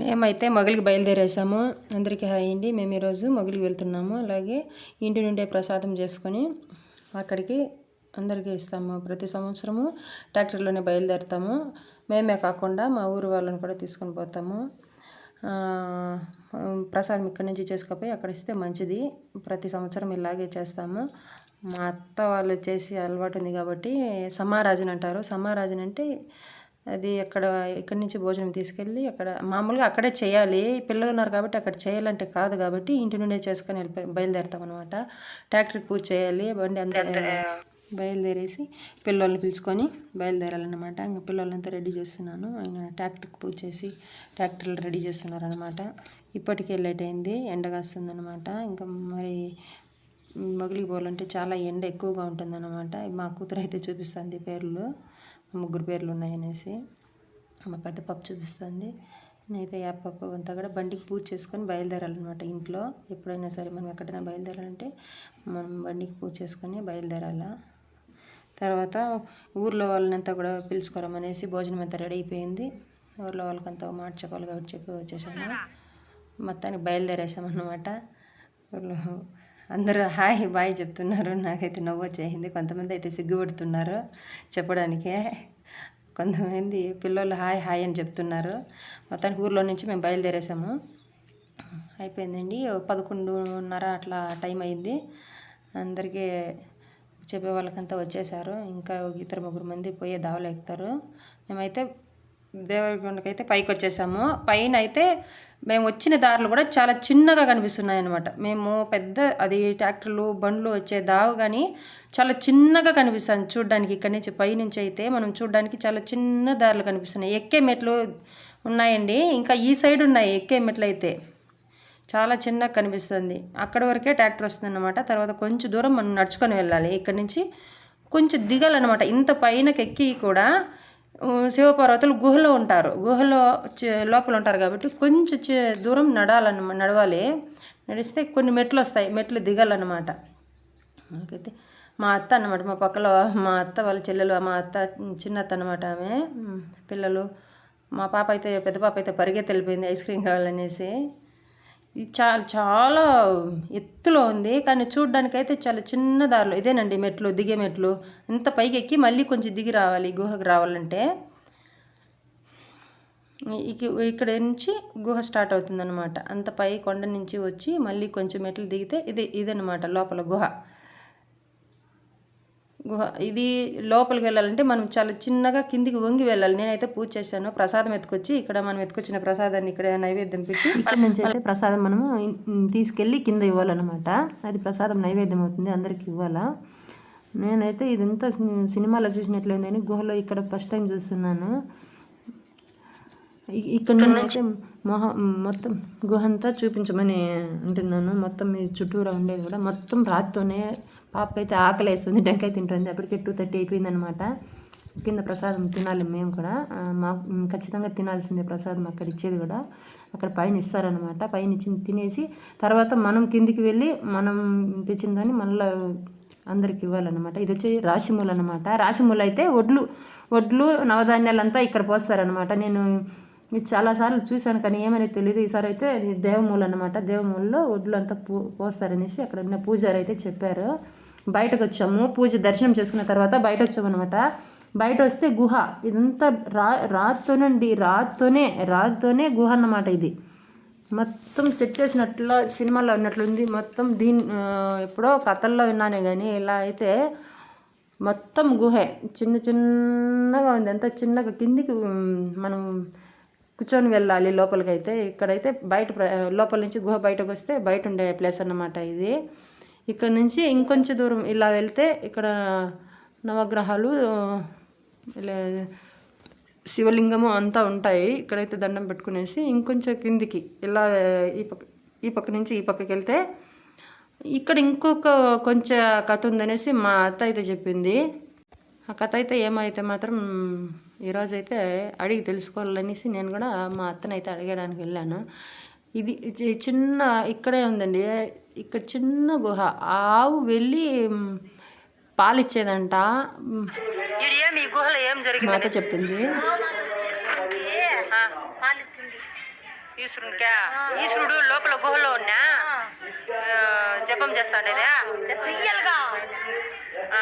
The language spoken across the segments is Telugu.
మేమైతే మొగలికి బయలుదేరేసాము. అందరికీ హాయ్ అండి. మేము ఈరోజు మొగలికి వెళ్తున్నాము. అలాగే ఇంటి నుండే ప్రసాదం చేసుకొని అక్కడికి అందరికీ ఇస్తాము. ప్రతి సంవత్సరము ట్రాక్టర్లోనే బయలుదేరుతాము. మేమే కాకుండా మా ఊరు వాళ్ళని కూడా తీసుకొని పోతాము. ప్రసాదం ఇక్కడి నుంచి చేసుకుపోయి అక్కడ ఇస్తే మంచిది. ప్రతి సంవత్సరం ఇలాగే చేస్తాము. మా అత్త వాళ్ళు చేసి అలవాటు ఉంది కాబట్టి సమారాజన్ అంటారు. సమారాజన్ అంటే అది అక్కడ ఇక్కడి నుంచి భోజనం తీసుకెళ్ళి అక్కడ మామూలుగా అక్కడే చేయాలి. పిల్లలు ఉన్నారు కాబట్టి అక్కడ చేయాలంటే కాదు కాబట్టి ఇంటి నుండే చేసుకొని వెళ్ళిపోయి బయలుదేరుతాం అనమాట ట్రాక్టర్కి పూజ చేయాలి బండి అందరూ బయలుదేరేసి పిల్లల్ని పిలుచుకొని బయలుదేరాలన్నమాట. ఇంకా పిల్లలంతా రెడీ చేస్తున్నాను. ఆయన ట్రాక్టర్కి పూజ చేసి ట్రాక్టర్లు రెడీ చేస్తున్నారు అనమాట ఇప్పటికే లేట్ అయింది ఎండ కాస్తుందన్నమాట. ఇంకా మరి మొగిలికి పోవాలంటే చాలా ఎండ ఎక్కువగా ఉంటుందన్నమాట. మా కూతురు అయితే చూపిస్తుంది పేర్లు. ముగ్గురు పేర్లు ఉన్నాయనేసి మా పెద్ద పాప చూపిస్తుంది. నేనైతే ఆ పాప అంతా కూడా బండికి పూజ చేసుకొని బయలుదేరాలన్నమాట ఇంట్లో. ఎప్పుడైనా సరే మనం ఎక్కడైనా బయలుదేరాలంటే మనం బండికి పూజ చేసుకొని బయలుదేరాల. తర్వాత ఊర్లో వాళ్ళనంతా కూడా పిలుచుకోరమనేసి భోజనం అంతా రెడీ అయిపోయింది. ఊర్లో వాళ్ళకంతా ఒక మాట చెప్పాలి కాబట్టి చెప్పి వచ్చేసాను. మొత్తానికి బయలుదేరేసామన్నమాట. ఊర్లో అందరూ హాయ్ బాయ్ చెప్తున్నారు. నాకైతే నవ్వు వచ్చేసింది. కొంతమంది అయితే సిగ్గుపడుతున్నారు చెప్పడానికే. కొంతమంది పిల్లలు హాయ్ హాయ్ అని చెప్తున్నారు. మొత్తానికి ఊర్లో నుంచి మేము బయలుదేరేసాము. అయిపోయిందండి. పదకొండున్నర అట్లా టైం అయింది. అందరికీ చెప్పే వాళ్ళకంతా వచ్చేసారు. ఇంకా ఇద్దరు ముగ్గురు మంది పోయే దావలు ఎక్కుతారు. మేమైతే దేవరకొండకైతే పైకి వచ్చేసాము పైన అయితే మేము వచ్చిన దారులు కూడా చాలా చిన్నగా కనిపిస్తున్నాయి అనమాట మేము పెద్ద అది ట్రాక్టర్లు బండ్లు వచ్చే దావు కానీ చాలా చిన్నగా కనిపిస్తుంది చూడడానికి ఇక్కడి నుంచి పైనుంచి అయితే మనం చూడడానికి చాలా చిన్న దారులు కనిపిస్తున్నాయి. ఎక్కే మెట్లు ఉన్నాయండి. ఇంకా ఈ సైడ్ ఉన్నాయి ఎక్కే మెట్లు అయితే చాలా చిన్నగా కనిపిస్తుంది. అక్కడ వరకే ట్రాక్టర్ వస్తుంది అనమాట తర్వాత కొంచెం దూరం మనం నడుచుకొని వెళ్ళాలి. ఇక్కడ నుంచి కొంచెం దిగాలన్నమాట. ఇంత పైనకి ఎక్కి కూడా శివపార్వతులు గుహలో ఉంటారు. గుహలో లోపల ఉంటారు కాబట్టి కొంచెం దూరం నడాలన్న నడవాలి. నడిస్తే కొన్ని మెట్లు వస్తాయి. మెట్లు దిగాలన్నమాట. నాకైతే మా అత్త అన్నమాట. మా పక్కలో మా అత్త వాళ్ళ చెల్లెలు మా అత్త చిన్నత్త అనమాట ఆమె. పిల్లలు. మా పాప అయితే పెద్ద పాప అయితే పరిగెత్తి వెళ్ళిపోయింది ఐస్ క్రీమ్ కావాలనేసి. ఇది చాలా చాలా ఎత్తులో ఉంది. కానీ చూడ్డానికి అయితే చాలా చిన్న దారిలో ఇదేనండి మెట్లు దిగే మెట్లు. ఇంత పైకి ఎక్కి మళ్ళీ కొంచెం దిగి రావాలి గుహకు రావాలంటే. ఇక్కడ నుంచి గుహ స్టార్ట్ అవుతుందన్నమాట. అంత పై కొండ నుంచి వచ్చి మళ్ళీ కొంచెం మెట్లు దిగితే ఇది ఇదన్నమాట లోపల గుహ. గుహ ఇది లోపలికి వెళ్ళాలంటే మనం చాలా చిన్నగా కిందికి వంగి వెళ్ళాలి. నేనైతే పూజ చేశాను. ప్రసాదం ఎత్తుకొచ్చి ఇక్కడ మనం ఎత్తుకొచ్చిన ప్రసాదాన్ని ఇక్కడ నైవేద్యం పెట్టి ఇక్కడ నుంచి అయితే ప్రసాదం మనము తీసుకెళ్ళి కింద ఇవ్వాలన్నమాట. అది ప్రసాదం నైవేద్యం అవుతుంది. అందరికి ఇవ్వాలా. నేనైతే ఇదంతా సినిమాలో చూసినట్లయిందని గుహలో ఇక్కడ ఫస్ట్ టైం చూస్తున్నాను. ఇక్కడ నుంచి మొహ మొత్తం గుహ అంతా చూపించమని అంటున్నాను. మొత్తం ఈ చుట్టూరా ఉండేది కూడా మొత్తం రాత్రితోనే పాపకైతే ఆకలి వేస్తుంది టెంకాయ తింటుంది. అప్పటికే టూ థర్టీ అయిపోయిందనమాట కింద ప్రసాదం తినాలి మేము కూడా. మా ఖచ్చితంగా తినాల్సిందే ప్రసాదం అక్కడ ఇచ్చేది కూడా. అక్కడ పైన ఇస్తారనమాట పైన ఇచ్చి తినేసి తర్వాత మనం కిందికి వెళ్ళి మనం తెచ్చిన దాన్ని మళ్ళీ అందరికి ఇవ్వాలన్నమాట. ఇది వచ్చి రాశిమూలు అనమాట రాశిమూలు అయితే వడ్లు వడ్లు నవధాన్యాలంతా ఇక్కడ పోస్తారనమాట నేను చాలాసార్లు చూశాను కానీ ఏమని తెలియదు ఈసారి అయితే దేవమూలు అనమాట దేవమూలలో వడ్లు అంతా పూ పోస్తారనేసి అక్కడ ఉన్న పూజారి అయితే చెప్పారు. బయటకు వచ్చాము పూజ దర్శనం చేసుకున్న తర్వాత బయట వచ్చామన్నమాట బయట వస్తే గుహ. ఇదంతా రా రాతితోనండి రాతితోనే రాతితోనే గుహ అన్నమాట ఇది. మొత్తం సెట్ చేసినట్ల సినిమాలో ఉన్నట్లుంది. మొత్తం దీని ఎప్పుడో కథల్లో విన్నానే కానీ ఇలా అయితే మొత్తం గుహే. చిన్న చిన్నగా ఉంది. అంత చిన్నగా కిందికి మనం కూర్చొని వెళ్ళాలి లోపలికైతే. అయితే ఇక్కడైతే బయట లోపల నుంచి గుహ బయటకు వస్తే బయట ఉండే ప్లేస్ అన్నమాట ఇది. ఇక్కడ నుంచి ఇంకొంచెం దూరం ఇలా వెళ్తే ఇక్కడ నవగ్రహాలు ఇలా శివలింగము అంతా ఉంటాయి. ఇక్కడైతే దండం పెట్టుకునేసి ఇంకొంచెం కిందికి ఇలా ఈ పక్క ఈ పక్క నుంచి ఈ పక్కకి వెళ్తే ఇక్కడ ఇంకొక కొంచెం కథ ఉందనేసి మా అత్త అయితే చెప్పింది. ఆ కథ అయితే ఏమైతే మాత్రం ఈరోజైతే అడిగి తెలుసుకోవాలనేసి నేను కూడా మా అత్తని అయితే అడగడానికి వెళ్ళాను. ఇది చిన్న ఇక్కడే ఉందండి. ఇక్కడ చిన్న గుహ. ఆవు వెళ్ళి పాలిచ్చేదంట. మ్, మీ గుహలో ఏం జరిగింది? మా అత్త చెప్తుంది. ఈశ్వరునికా? ఈశ్వరుడు లోపల గుహలో ఉన్నా? జపం చేస్తాడేదా రియల్గా. ఆ,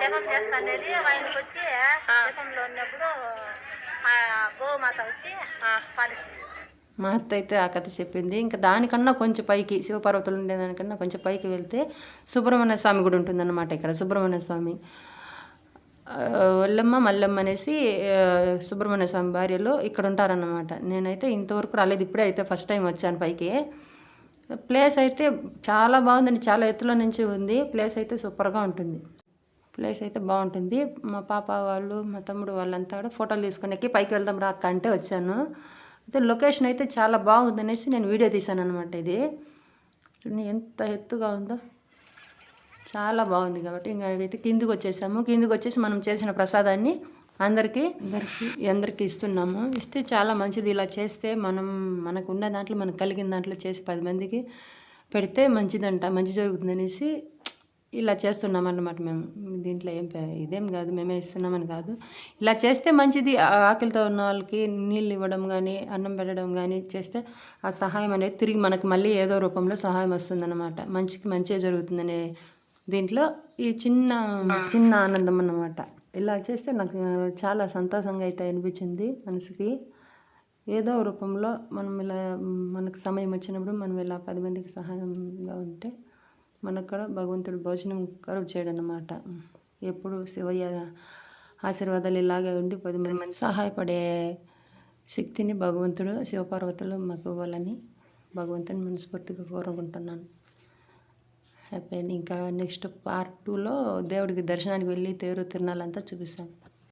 జపం చేస్తానేది ఆయనకి వచ్చి. జపంలో ఉన్నప్పుడు ఆ గోమాత వచ్చి ఆ. మా అత్త అయితే ఆ కథ చెప్పింది. ఇంకా దానికన్నా కొంచెం పైకి శివపార్వతులు ఉండేదానికన్నా కొంచెం పైకి వెళ్తే సుబ్రహ్మణ్య స్వామి కూడా ఉంటుందన్నమాట ఇక్కడ సుబ్రహ్మణ్య స్వామి. వల్లమ్మ మల్లమ్మ అనేసి సుబ్రహ్మణ్య స్వామి భార్యలో ఇక్కడ ఉంటారన్నమాట. నేనైతే ఇంతవరకు రాలేదు ఇప్పుడే అయితే ఫస్ట్ టైం వచ్చాను పైకి. ప్లేస్ అయితే చాలా బాగుందండి చాలా ఎత్తులో నుంచి ఉంది. ప్లేస్ అయితే సూపర్గా ఉంటుంది. ప్లేస్ అయితే బాగుంటుంది. మా పాప వాళ్ళు మా తమ్ముడు వాళ్ళంతా కూడా ఫోటోలు తీసుకునేకి పైకి వెళ్దాం రాక అంటే వచ్చాను. అయితే లొకేషన్ అయితే చాలా బాగుంది అనేసి నేను వీడియో తీశాను అనమాట ఇది. చూడండి ఎంత ఎత్తుగా ఉందో. చాలా బాగుంది కాబట్టి ఇంకా అయితే కిందికి వచ్చేసాము. కిందికి వచ్చేసి మనం చేసిన ప్రసాదాన్ని అందరికీ అందరికీ. అందరికీ ఇస్తున్నాము. ఇస్తే చాలా మంచిది ఇలా చేస్తే మనం మనకు ఉన్న దాంట్లో మనకు కలిగిన దాంట్లో చేసి పది మందికి పెడితే మంచిదంట మంచి జరుగుతుంది అనేసి ఇలా చేస్తున్నాం అన్నమాట మేము. దీంట్లో ఏం పే- ఇదేం కాదు మేమే ఇస్తున్నామని కాదు. ఇలా చేస్తే మంచిది. ఆకలితో ఉన్న వాళ్ళకి నీళ్ళు ఇవ్వడం కానీ అన్నం పెట్టడం కానీ చేస్తే ఆ సహాయం అనేది తిరిగి మనకి మళ్ళీ ఏదో రూపంలో సహాయం వస్తుందన్నమాట. మంచికి మంచిగా జరుగుతుందనే దీంట్లో ఈ చిన్న చిన్న ఆనందం అన్నమాట. ఇలా చేస్తే నాకు చాలా సంతోషంగా అయితే అనిపించింది మనసుకి. ఏదో రూపంలో మనం ఇలా మనకు సమయం వచ్చినప్పుడు మనం ఇలా పది మందికి సహాయంగా ఉంటే మనకు కూడా భగవంతుడు భోజనం కరువు చేయడనమాట ఎప్పుడు శివయ్య ఆశీర్వాదాలు ఇలాగే ఉండి పది మంది మంది సహాయపడే శక్తిని భగవంతుడు శివపార్వతులు మాకు ఇవ్వాలని భగవంతుని మనస్ఫూర్తిగా కోరుకుంటున్నాను. హ్యాపీ ఇంకా నెక్స్ట్ పార్ట్ టూలో దేవుడికి దర్శనానికి వెళ్ళి తేరు తిరణాలంతా చూపిస్తాను